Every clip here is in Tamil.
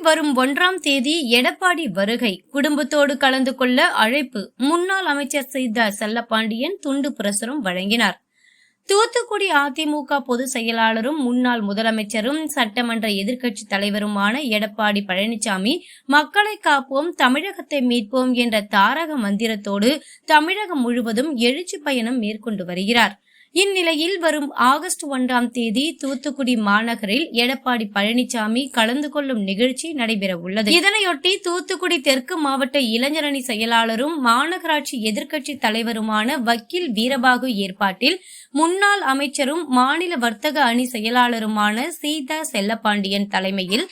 வரும் ஒன்றாம் தேதி எடப்பாடி வருகை. குடும்பத்தோடு கலந்து கொள்ள அழைப்பு. முன்னாள் அமைச்சர் செய்தார் செல்லப்பாண்டியன் துண்டு பிரசுரம் வழங்கினார். தூத்துக்குடி அதிமுக பொதுச் செயலாளரும் முன்னாள் முதலமைச்சரும் சட்டமன்ற எதிர்க்கட்சித் தலைவருமான எடப்பாடி பழனிசாமி மக்களை காப்போம் தமிழகத்தை மீட்போம் என்ற தாரக மந்திரத்தோடு தமிழகம் முழுவதும் எழுச்சி பயணம் மேற்கொண்டு வருகிறார். இந்நிலையில் வரும் ஆகஸ்ட் ஒன்றாம் தேதி தூத்துக்குடி மாநகரில் எடப்பாடி பழனிசாமி கலந்து கொள்ளும் நிகழ்ச்சி நடைபெற உள்ளது. இதனையொட்டி தூத்துக்குடி தெற்கு மாவட்ட இளைஞரணி செயலாளரும் மாநகராட்சி எதிர்க்கட்சி தலைவருமான வக்கீல் வீரபாகு ஏற்பாட்டில் முன்னாள் அமைச்சரும் மாநில வர்த்தக அணி செயலாளருமான சீதா செல்லப்பாண்டியன் தலைமையில்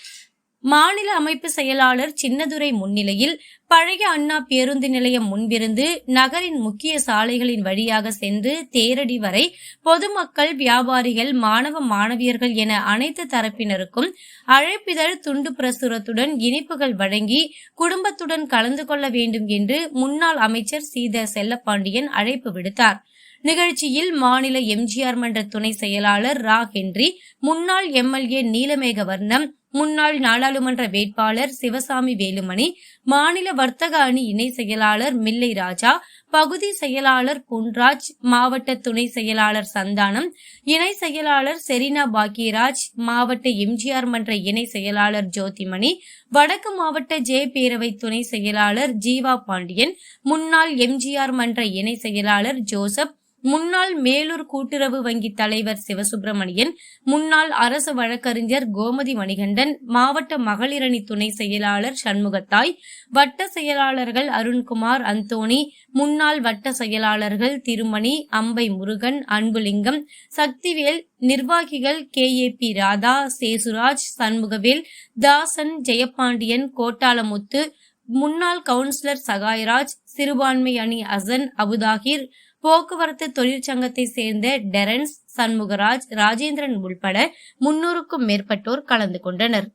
மாநில அமைப்பு செயலாளர் சின்னதுரை முன்னிலையில் பழைய அண்ணா பேருந்து நிலையம் முன்பிருந்து நகரின் முக்கிய சாலைகளின் வழியாக சென்று தேரடி வரை பொதுமக்கள் வியாபாரிகள் மாணவ மாணவியர்கள் என அனைத்து தரப்பினருக்கும் அழைப்பிதழ் துண்டு பிரசுரத்துடன் இனிப்புகள் வழங்கி குடும்பத்துடன் கலந்து கொள்ள வேண்டும் என்று முன்னாள் அமைச்சர் சீத செல்லப்பாண்டியன் அழைப்பு விடுத்தார். நிகழ்ச்சியில் மாநில எம்ஜிஆர் மன்ற துணை செயலாளர் ரா ஹென்றி முன்னாள் எம்எல்ஏ நீலமேக வர்ணம் முன்னாள் நாடாளுமன்ற வேட்பாளர் சிவசாமி வேலுமணி மாநில வர்த்தக அணி இணை செயலாளர் மில்லை ராஜா பகுதி செயலாளர் பொன்ராஜ் மாவட்ட துணை செயலாளர் சந்தானம் இணை செயலாளர் செரினா பாக்கியராஜ் மாவட்ட எம்ஜிஆர் மன்ற இணை செயலாளர் ஜோதிமணி வடக்கு மாவட்ட ஜே பேரவை துணை செயலாளர் ஜீவா பாண்டியன் முன்னாள் எம்ஜிஆர் மன்ற இணை செயலாளர் ஜோசப் முன்னாள் மேலூர் கூட்டுறவு வங்கி தலைவர் சிவசுப்பிரமணியன் முன்னாள் அரசு வழக்கறிஞர் கோமதி மணிகண்டன் மாவட்ட மகளிரணி துணை செயலாளர் சண்முகத்தாய் வட்ட செயலாளர்கள் அருண்குமார் அந்தோணி முன்னாள் வட்ட செயலாளர்கள் திருமணி அம்பை முருகன் அன்புலிங்கம் சக்திவேல் நிர்வாகிகள் K. A. P. Radha Sesuraj Shanmugavel Dasan Jeyapandian Kottalamuthu முன்னாள் கவுன்சிலர் சகாயராஜ் சிறுபான்மை அணி அசன் அபுதாகிர் போக்குவரத்து தொழிற்சங்கத்தை சேர்ந்த டெரன்ஸ் சண்முகராஜ் ராஜேந்திரன் உள்பட முன்னூறுக்கும் மேற்பட்டோர் கலந்து கொண்டனர்.